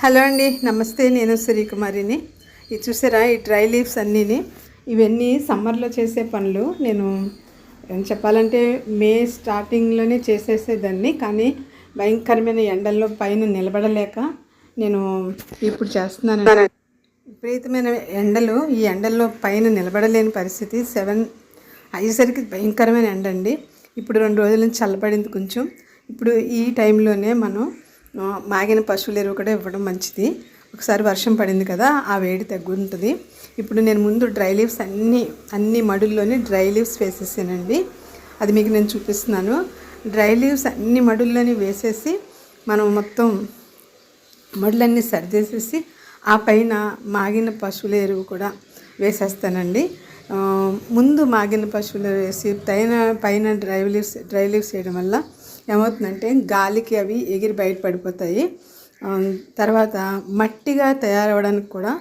Hello అండి నమస్తే. నేను శ్రీకుమారిని ఇది చూసారా ఈ డ్రై లీవ్స్ అన్నీని. ఇవన్నీ సమ్మర్లో చేసే పనులు. నేను చెప్పాలంటే మే స్టార్టింగ్లోనే చేసేసేదాన్ని. కానీ భయంకరమైన ఎండల్లో పైన నిలబడలేక నేను ఇప్పుడు చేస్తున్నాను విపరీతమైన ఎండలు. ఈ ఎండల్లో పైన నిలబడలేని పరిస్థితి. సెవెన్ అయ్యేసరికి భయంకరమైన ఎండ అండి ఇప్పుడు రెండు రోజుల నుంచి చల్లబడింది కొంచెం. ఇప్పుడు ఈ టైంలోనే మనం మాగిన పశువుల ఎరువు కూడా ఇవ్వడం మంచిది. ఒకసారి వర్షం పడింది కదా ఆ వేడి తగ్గుంటుంది. ఇప్పుడు నేను ముందు డ్రై లీవ్స్ అన్నీ అన్ని మడుల్లోనే డ్రై లీవ్స్ వేసేసానండి. అది మీకు నేను చూపిస్తున్నాను. డ్రై లీవ్స్ అన్ని మడుల్లోని వేసేసి మనం మొత్తం మడులన్నీ సర్దేసేసి ఆ పైన మాగిన పశువుల ఎరువు కూడా వేసేస్తానండి. ముందు మాగిన పశువులు వేసి పైన పైన డ్రై లీవ్స్ డ్రై లీవ్స్ వేయడం వల్ల ఏమవుతుందంటే గాలికి అవి ఎగిరి బయట పడిపోతాయి. తర్వాత మట్టిగా తయారవడానికి కూడా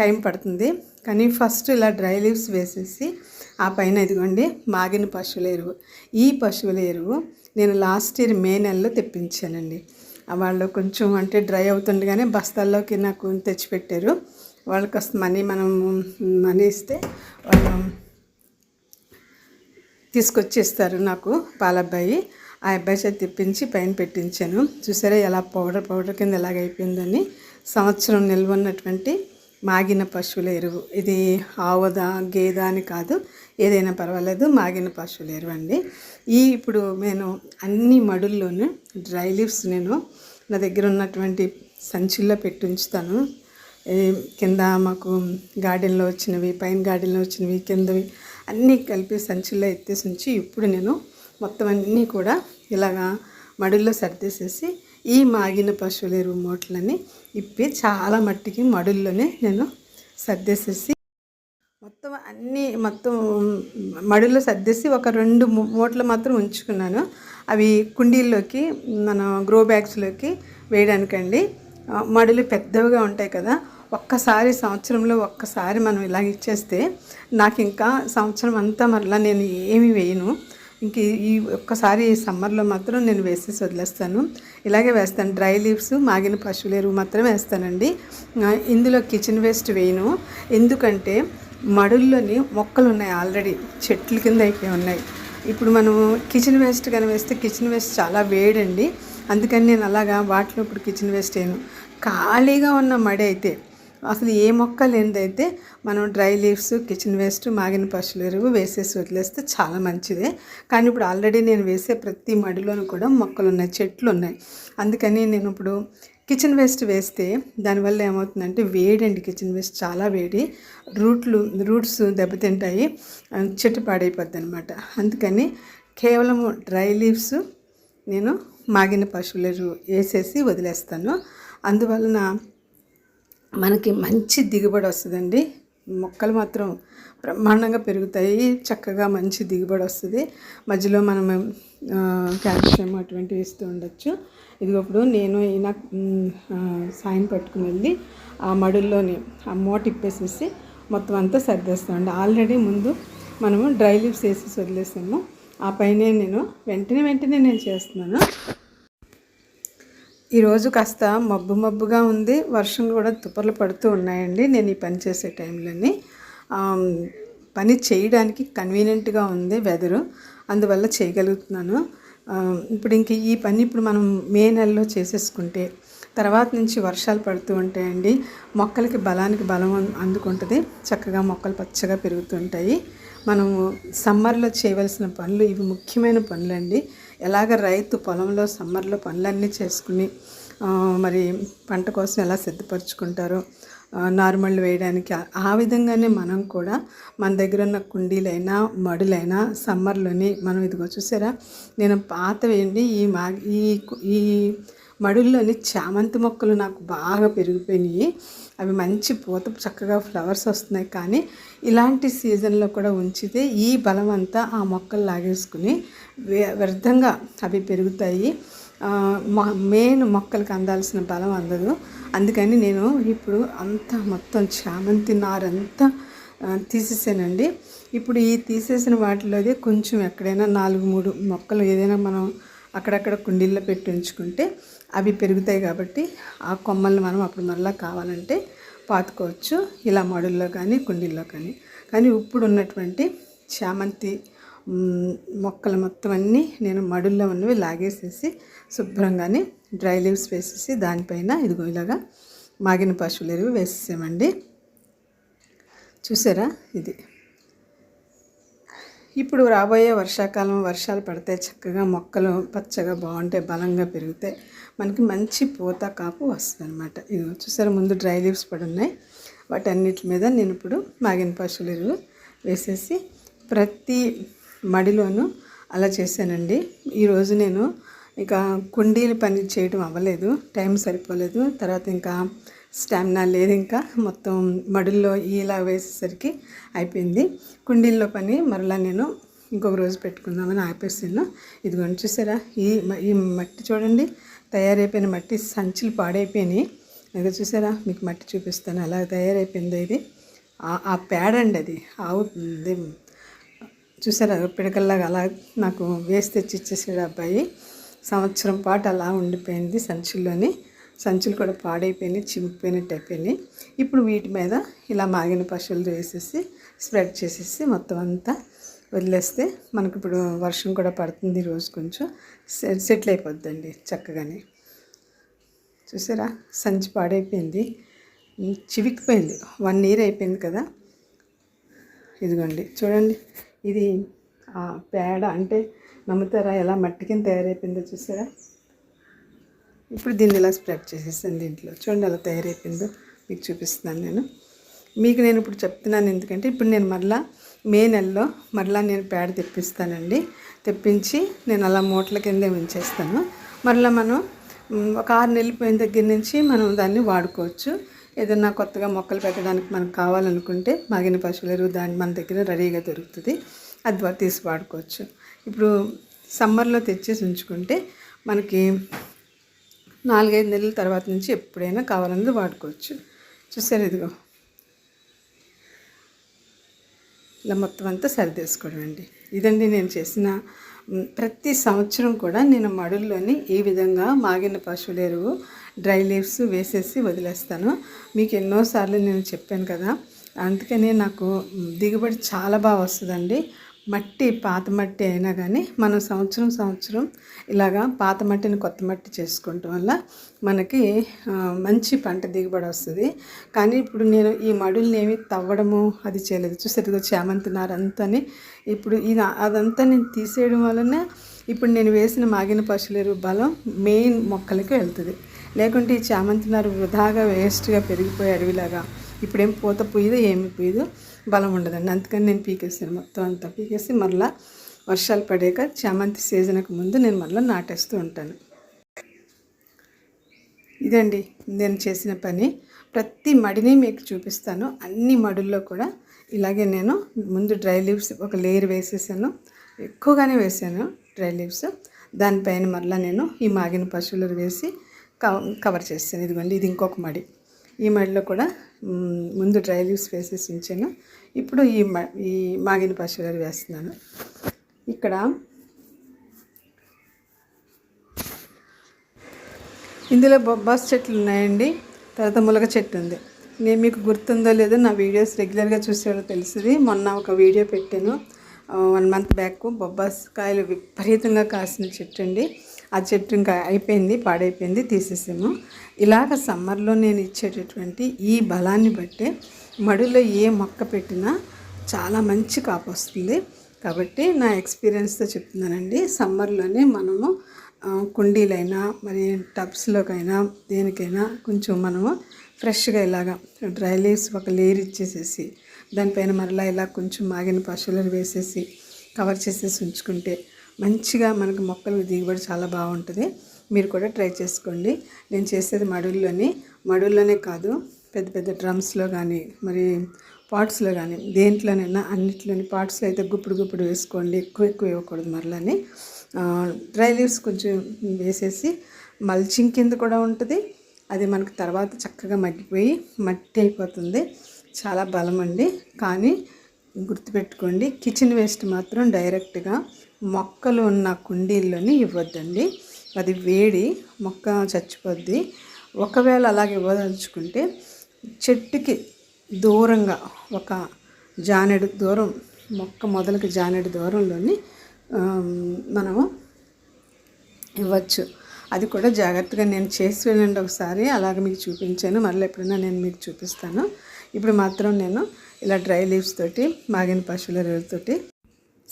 టైం పడుతుంది. కానీ ఫస్ట్ ఇలా డ్రై లీవ్స్ వేసేసి ఆ పైన ఇదిగోండి మాగిన పశువుల ఎరువు. ఈ పశువుల ఎరువు నేను లాస్ట్ ఇయర్ మే నెలలో తెప్పించానండి. వాళ్ళు కొంచెం అంటే డ్రై అవుతుండగానే బస్తాల్లోకి నాకు తెచ్చిపెట్టారు. వాళ్ళకి వస్తుంది మనీ మనం మనీ ఇస్తే వాళ్ళు తీసుకొచ్చిస్తారు నాకు పాలబ్బాయి. ఆ అబ్బాయి చేతి తెప్పించి పైన పెట్టించాను. చూసారా ఎలా పౌడర్ పౌడర్ కింద ఎలాగైపోయిందని సంవత్సరం నిల్వ ఉన్నటువంటి మాగిన పశువుల ఎరువు. ఇది ఆవుదా గేద అని కాదు ఏదైనా పర్వాలేదు మాగిన పశువుల ఎరువు అండి. ఈ ఇప్పుడు నేను అన్ని మడుల్లోనూ డ్రై లీవ్స్ నేను నా దగ్గర ఉన్నటువంటి సంచుల్లో పెట్టి ఉంచుతాను. కింద మాకు గార్డెన్లో వచ్చినవి పైన గార్డెన్లో వచ్చినవి కిందవి అన్నీ కలిపి సంచుల్లో ఎత్తేసి ఉంచి ఇప్పుడు నేను మొత్తం అన్నీ కూడా ఇలాగా మడుల్లో సర్దేసేసి ఈ మాగిన పశువుల ఎరువు మూటలని ఇప్పి చాలా మట్టికి మడుల్లోనే నేను సర్దేసేసి మొత్తం అన్నీ మొత్తం మడుల్లో సర్దేసి ఒక రెండు మూటలు మాత్రం ఉంచుకున్నాను. అవి కుండీల్లోకి మన గ్రో బ్యాగ్స్లోకి వేయడానికండి. మడులు పెద్దవిగా ఉంటాయి కదా. ఒక్కసారి సంవత్సరంలో ఒక్కసారి మనం ఇలా ఇచ్చేస్తే నాకు ఇంకా సంవత్సరం అంతా మరలా నేను ఏమి వేయను. ఇంక ఈ- ఒక్కసారి ఈ సమ్మర్లో మాత్రం నేను వేసేసి వదిలేస్తాను. ఇలాగే వేస్తాను. డ్రై లీవ్స్ మాగిన పశువుల ఎరువు మాత్రమే వేస్తానండి. ఇందులో కిచెన్ వేస్ట్ వేయను. ఎందుకంటే మడుల్లోని మొక్కలు ఉన్నాయి ఆల్రెడీ. చెట్ల కింద అయిపోయి ఉన్నాయి. ఇప్పుడు మనం కిచెన్ వేస్ట్ కానీ వేస్తే కిచెన్ వేస్ట్ చాలా వేడండి. అందుకని నేను అలాగా వాటిలో ఇప్పుడు కిచెన్ వేస్ట్ వేయను. ఖాళీగా ఉన్న మడి అయితే అసలు ఏ మొక్క లేనిదైతే మనం డ్రై లీవ్స్ కిచెన్ వేస్ట్ మాగిన పశువుల ఎరువు వేసేసి వదిలేస్తే చాలా మంచిదే. కానీ ఇప్పుడు ఆల్రెడీ నేను వేసే ప్రతి మడిలోనూ కూడా మొక్కలు ఉన్నాయి చెట్లు ఉన్నాయి. అందుకని నేను ఇప్పుడు కిచెన్ వేస్ట్ వేస్తే దానివల్ల ఏమవుతుందంటే వేడండి కిచెన్ వేస్ట్ చాలా వేడి. రూట్లు రూట్స్ దెబ్బతింటాయి చెట్టు పాడైపోద్ది అనమాట అందుకని కేవలము డ్రై లీవ్స్ నేను మాగిన పశువుల ఎరువు వేసేసి వదిలేస్తాను. అందువలన మనకి మంచి దిగుబడి వస్తుందండి. మొక్కలు మాత్రం బ్రహ్మాండంగా పెరుగుతాయి. చక్కగా మంచి దిగుబడి వస్తుంది. మధ్యలో మనం క్యాల్షియం కాల్షియం అటువంటివి ఇస్తూ ఉండొచ్చు. ఇదిగప్పుడు నేను ఈయన సాయం పట్టుకుని వెళ్ళి ఆ మడుల్లోని ఆ మూట ఇప్పేసేసి మొత్తం అంతా సర్దేస్తామండి ఆల్రెడీ ముందు మనము డ్రై లీవ్స్ వేసేసి వదిలేసాము. ఆ పైనే నేను వెంటనే వెంటనే నేను చేస్తున్నాను. ఈరోజు కాస్త మబ్బు మబ్బుగా ఉంది. వర్షం కూడా తుప్పర్లు పడుతూ ఉన్నాయండి. నేను ఈ పని చేసే టైంలోని పని చేయడానికి కన్వీనియంట్గా ఉంది వెదరు. అందువల్ల చేయగలుగుతున్నాను. ఇప్పుడు ఇంక ఈ పని ఇప్పుడు మనం మే నెలలో చేసేసుకుంటే తర్వాత నుంచి వర్షాలు పడుతూ ఉంటాయండి. మొక్కలకి బలానికి బలం అం- అందుకుంటుంది. చక్కగా మొక్కలు పచ్చగా పెరుగుతుంటాయి మనము సమ్మర్లో చేయవలసిన పనులు ఇవి ముఖ్యమైన పనులండి. ఎలాగ రైతు పొలంలో సమ్మర్లో పనులన్నీ చేసుకుని మరి పంట కోసం ఎలా సిద్ధపరచుకుంటారో నార్మల్ వేయడానికి ఆ- విధంగానే మనం కూడా మన దగ్గర ఉన్న కుండీలైనా మడులైనా సమ్మర్లోని మనం ఇదిగో చూసారా? నేను పాత వేయండి ఈ మా ఈ ఈ మడుల్లోని చామంతి మొక్కలు నాకు బాగా పెరిగిపోయినాయి. అవి మంచి పూత చక్కగా ఫ్లవర్స్ వస్తున్నాయి. కానీ ఇలాంటి సీజన్లో కూడా ఉంచితే ఈ బలం అంతా ఆ మొక్కలు లాగేసుకుని వ్య- వ్యర్థంగా అవి పెరుగుతాయి. మ- మెయిన్ మొక్కలకు అందాల్సిన బలం అందదు. అందుకని నేను ఇప్పుడు అంతా మొత్తం చామంతి నారంతా తీసేసానండి. ఇప్పుడు ఈ తీసేసిన వాటిలోదే కొంచెం ఎక్కడైనా నాలుగు మూడు మొక్కలు ఏదైనా మనం అక్కడక్కడ కుండీల్లో పెట్టి ఉంచుకుంటే అవి పెరుగుతాయి కాబట్టి ఆ కొమ్మల్ని మనం అప్పుడు మళ్ళీ కావాలంటే పాతుకోవచ్చు. ఇలా మడుల్లో కానీ కుండీల్లో కానీ. కానీ ఇప్పుడు ఉన్నటువంటి చామంతి మొక్కలు మొత్తం అన్నీ నేను మడుల్లో ఉన్నవి లాగేసేసి శుభ్రంగానే డ్రై లీవ్స్ వేసేసి దానిపైన ఇదిగో ఇలాగా మాగిన పశువుల ఎరువు వేసేసామండి చూసారా ఇది? ఇప్పుడు రాబోయే వర్షాకాలం వర్షాలు పడితే చక్కగా మొక్కలు పచ్చగా బాగుంటాయి బలంగా పెరుగుతాయి మనకి మంచి పూత కాపు వస్తుంది అనమాట ఇది చూసారా ముందు డ్రై లీవ్స్ పడి ఉన్నాయి వాటన్నిటి మీద నేను ఇప్పుడు మాగిన పశువుల ఎరువు వేసేసి ప్రతి మడిలోనూ అలా చేశానండి. ఈరోజు నేను ఇక కుండీలు పని చేయడం అవ్వలేదు టైం సరిపోలేదు. తర్వాత ఇంకా స్టామినా లేదు ఇంకా. మొత్తం మడుల్లో ఇలా వేసేసరికి అయిపోయింది. కుండీల్లో పని మరలా నేను ఇంకొక రోజు పెట్టుకుందామని ఆపేసాను ఇదిగోండి చూసారా ఈ మ- ఈ మట్టి చూడండి. తయారైపోయిన మట్టి సంచులు పాడైపోయినాయి. ఇదిగో చూసారా మీకు మట్టి చూపిస్తాను. అలా తయారైపోయిందో ఇది. ఆ- ఆ అండి అది. ఆవు చూసారా పిడకల్లాగా అలా నాకు వేసి తెచ్చి ఇచ్చేసాడు అబ్బాయి. సంవత్సరం పాటు అలా ఉండిపోయింది సంచుల్లోని. సంచులు కూడా పాడైపోయినాయి చిమికిపోయినట్టు అయిపోయినాయి. ఇప్పుడు వీటి మీద ఇలా మాగిన పశువులు వేసేసి స్ప్రెడ్ చేసేసి మొత్తం అంతా వదిలేస్తే మనకి ఇప్పుడు వర్షం కూడా పడుతుంది రోజు కొంచెం. సెటిల్ అయిపోద్దండి చక్కగానే. చూసారా? సంచి పాడైపోయింది. చివికిపోయింది. వన్ ఇయర్ అయిపోయింది కదా. ఇదిగోండి చూడండి. ఇది పేడ అంటే నమ్ముతారా? ఎలా మట్టి కింద తయారైపోయిందో చూసారా? ఇప్పుడు దీన్ని ఇలా స్ప్రెడ్ చేసేసాను దీంట్లో. చూడండి అలా తయారైపోయిందో. మీకు చూపిస్తున్నాను నేను. మీకు నేను ఇప్పుడు చెప్తున్నాను ఎందుకంటే ఇప్పుడు నేను మరలా మే నెలలో మరలా నేను పేడ తెప్పిస్తానండి. తెప్పించి నేను అలా మూటల కిందే ఉంచేస్తాను. మరలా మనం ఒక ఆరు నెలలు పోయిన దగ్గర నుంచి మనం దాన్ని వాడుకోవచ్చు. ఏదన్నా కొత్తగా మొక్కలు పెట్టడానికి మనకు కావాలనుకుంటే మాగిన పశువుల ఎరువు దాన్ని మన దగ్గర రెడీగా దొరుకుతుంది. అది ద్వారా తీసి వాడుకోవచ్చు. ఇప్పుడు సమ్మర్లో తెచ్చేసి ఉంచుకుంటే మనకి నాలుగైదు నెలల తర్వాత నుంచి ఎప్పుడైనా కావాలన్నది వాడుకోవచ్చు. చూసారు ఇదిగో. ఇలా మొత్తం అంతా సరిదేసుకోవడం అండి ఇదండి నేను చేసిన ప్రతి సంవత్సరం కూడా నేను మడుల్లోని ఈ విధంగా మాగిన పశువుల ఎరువు డ్రై లీవ్స్ వేసేసి వదిలేస్తాను. మీకు ఎన్నోసార్లు నేను చెప్పాను కదా. అందుకనే నాకు దిగుబడి చాలా బాగా వస్తుందండి. మట్టి పాత మట్టి అయినా కానీ మనం సంవత్సరం సంవత్సరం ఇలాగా పాత మట్టిని కొత్త మట్టి చేసుకోవటం వల్ల మనకి మంచి పంట దిగుబడి వస్తుంది. కానీ ఇప్పుడు నేను ఈ మడుల్ని ఏమి తవ్వడము అది చేయలేదు. చూసేదిగో చేమంతి నార ఇప్పుడు ఇది అదంతా నేను తీసేయడం వలన ఇప్పుడు నేను వేసిన మాగిన పశువుల బలం మెయిన్ మొక్కలకి వెళ్తుంది. లేకుంటే ఈ చామంతి నారు వృధాగా వేస్ట్గా పెరిగిపోయి అడవిలాగా. ఇప్పుడేం పూత పూయదు ఏమి పూయదు. బలం ఉండదండి అందుకని నేను పీకేసాను మొత్తం అంతా. పీకేసి మరలా వర్షాలు పడాక చామంతి సీజన్కి ముందు నేను మరలా నాటేస్తూ ఉంటాను. ఇదండి. నేను చేసిన పని. ప్రతి మడిని మీకు చూపిస్తాను. అన్ని మడుల్లో కూడా ఇలాగే నేను ముందు డ్రై లీవ్స్ ఒక లేయర్ వేసేసాను. ఎక్కువగానే వేసాను డ్రై లీవ్స్. దానిపైన మరలా నేను ఈ మాగిన పశువులు వేసి కవ- కవర్ చేస్తాను. ఇదిగోండి. ఇది ఇంకొక మడి. ఈ మడిలో కూడా ముందు డ్రై లీవ్స్ వేసేసి ఉంచాను. ఇప్పుడు ఈ ఈ మాగిన పశువులు వేస్తున్నాను. ఇక్కడ ఇందులో బొబ్బాస్ చెట్లు ఉన్నాయండి. తర్వాత ములగ చెట్టు ఉంది. నేను మీకు గుర్తుందో లేదో నా వీడియోస్ రెగ్యులర్గా చూసేవాళ్ళు తెలిసింది. మొన్న ఒక వీడియో పెట్టాను. వన్ మంత్ బ్యాక్ బొబ్బాస్ కాయలు విపరీతంగా కాసిన చెట్టు అండి. ఆ చెట్టు ఇంకా అయిపోయింది పాడైపోయింది తీసేసాము. ఇలాగ సమ్మర్లో నేను ఇచ్చేటటువంటి ఈ బలాన్ని బట్టే మడిలో ఏ మొక్క పెట్టినా చాలా మంచి కాపు వస్తుంది. కాబట్టి నా ఎక్స్పీరియన్స్తో చెప్తున్నానండి సమ్మర్లోనే మనము కుండీలైనా మరి టబ్స్లోకైనా దేనికైనా కొంచెం మనము ఫ్రెష్గా ఇలాగా డ్రై లీవ్స్ ఒక లేయర్ ఇచ్చేసేసి దానిపైన మరలా ఇలా కొంచెం మాగిన పశువులను వేసేసి కవర్ చేసేసి ఉంచుకుంటే మంచిగా మనకు మొక్కలు దిగుబడి చాలా బాగుంటుంది. మీరు కూడా ట్రై చేసుకోండి. నేను చేసేది మడుల్లోని మడుల్లోనే కాదు పెద్ద పెద్ద డ్రమ్స్లో కానీ మరి పాట్స్లో కానీ దేంట్లోనైనా అన్నిట్లోని పాట్స్లో అయితే గుప్పుడు గుప్పుడు వేసుకోండి. ఎక్కువ ఎక్కువ ఇవ్వకూడదు మరలని. డ్రై లీవ్స్ కొంచెం వేసేసి మల్చింగ్ కింద కూడా ఉంటుంది. అది మనకు తర్వాత చక్కగా మగ్గిపోయి మట్టి అయిపోతుంది. చాలా బలం అండి. కానీ గుర్తుపెట్టుకోండి కిచెన్ వేస్ట్ మాత్రం డైరెక్ట్గా మొక్కలు ఉన్న కుండీల్లోని ఇవ్వద్దండి. అది వేడి మొక్క చచ్చిపోద్ది. ఒకవేళ అలాగే ఇవ్వదలుచుకుంటే చెట్టుకి దూరంగా ఒక జానెడు దూరం మొక్క మొదలకి జానెడు దూరంలోని మనము ఇవ్వచ్చు. అది కూడా జాగ్రత్తగా నేను చేసి వెళ్ళండి ఒకసారి. అలాగ మీకు చూపించాను. మళ్ళీ ఎప్పుడైనా నేను మీకు చూపిస్తాను. ఇప్పుడు మాత్రం నేను ఇలా డ్రై లీవ్స్ తోటి మాగిన పశువుల ఎరువుతోటి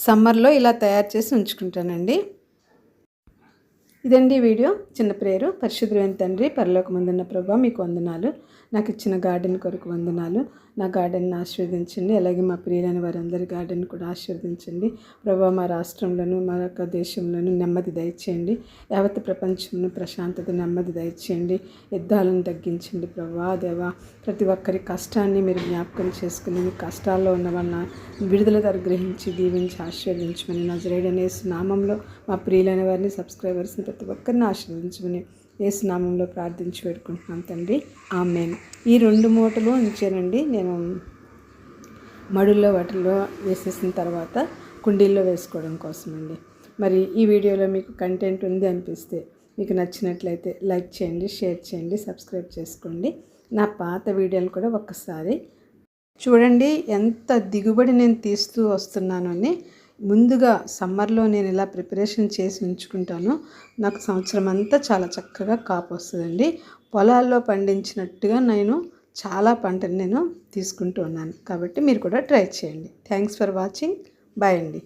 సమ్మర్లో ఇలా తయారు చేసి ఉంచుకుంటానండి. ఇదండి వీడియో. చిన్న ప్రేరు పరిశుద్ధమైన తండ్రి పరలోకమందున్న ప్రభా మీకు వందనాలు. నాకు ఇచ్చిన గార్డెన్ కొరకు వందనాలు. నా గార్డెన్ని ఆశీర్వదించండి. అలాగే మా ప్రియులైన వారందరి గార్డెన్ కూడా ఆశీర్వదించండి. ప్రభావ మా రాష్ట్రంలోను మా యొక్క దేశంలోను నెమ్మది దయచేయండి. యావత్ ప్రపంచంలో ప్రశాంతత నెమ్మది దయచేయండి. యుద్ధాలను తగ్గించండి ప్రభా దేవా. ప్రతి ఒక్కరి కష్టాన్ని మీరు జ్ఞాపకం చేసుకుని మీ కష్టాల్లో ఉన్న వాళ్ళ విడుదల అనుగ్రహించి దీవించి ఆశీర్వదించమని నా జరేడనేసి నామంలో మా ప్రియులైన వారిని సబ్స్క్రైబర్స్ని ప్రతి ఒక్కరిని ఆశీర్వదించమని ఏసునామంలో ప్రార్థించి పెట్టుకుంటున్నాం తండ్రి. ఆమెన్. ఈ రెండు మూటలు ఉంచానండి. నేను మడుల్లో వాటిల్లో వేసేసిన తర్వాత కుండీల్లో వేసుకోవడం కోసమండి. మరి ఈ వీడియోలో మీకు కంటెంట్ ఉంది అనిపిస్తే మీకు నచ్చినట్లయితే లైక్ చేయండి షేర్ చేయండి సబ్స్క్రైబ్ చేసుకోండి. నా పాత వీడియోలు కూడా ఒక్కసారి చూడండి. ఎంత దిగుబడి నేను తీస్తూ వస్తున్నాను అని ముందుగా సమ్మర్లో నేను ఇలా ప్రిపరేషన్ చేసి ఉంచుకుంటాను నాకు సంవత్సరం అంతా చాలా చక్కగా కాపు వస్తుందండి. పొలాల్లో పండించినట్టుగా నేను చాలా పంటను నేను తీసుకుంటూ ఉన్నాను. కాబట్టి మీరు కూడా ట్రై చేయండి. Thanks for watching. బాయ్ అండి.